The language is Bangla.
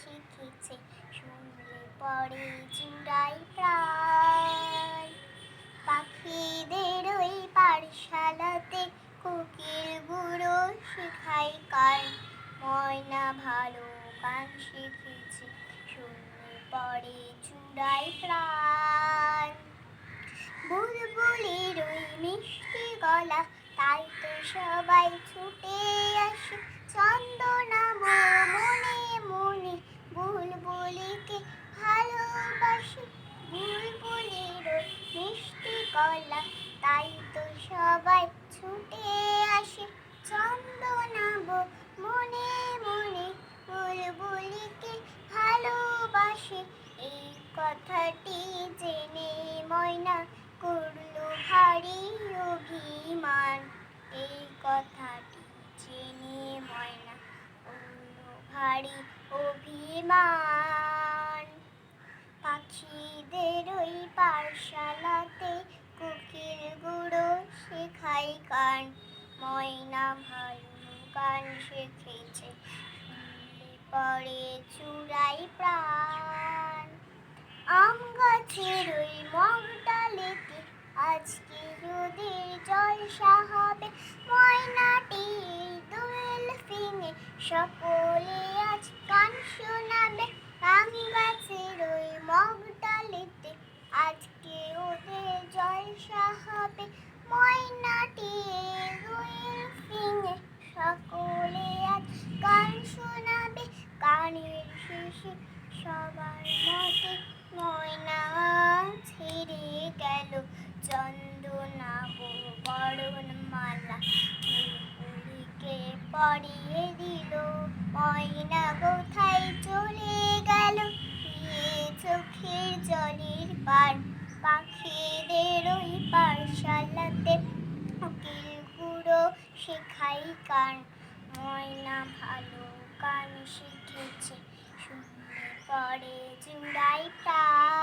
শিখেছে শুনলে পরে চূড়াই প্রায় পাখিদের ওই পাঠশালাতে কোকিল গুঁড়ো শেখাই। কার ময়না ভালো গান শিখেছে, শুনলে পরে চূড়াই প্রাণ। বুলবুলির ওই মিষ্টি গলা, তাই তো সবাই ছুটে আসে চন্দনা মনে গলা তাই তো সবাই ছুটে আসে। চন্দনা মনে মনে বুলবুলিকে ভালোবাসে। এই কথাটি জেনে ময়না করল ভারী অভিমান। এই কথাটি জেনে ময়না করল ভারী অভিমান। গান ময়না ভালো গান শিখেছে পরে চূড়াই প্রাণ আম গাছের ওই মগডালেতে আজকে রোদের জলসা হবে ময়নাটি দোয়েল ফিঙে সকলে গানের সবার মতে ময়না ছেড়ে গেল। চন্দনা বরণ মালা বুলবুলিকে পরিয়ে দিল। ময়না কোথায় চলে গেল? চোখের জলের পার পাখিদের ওই পাঠশালাতে গুঁড়ো শেখাই গান ময়না ভালো গান শিখেছে। পরে চূড়াই প্রাণ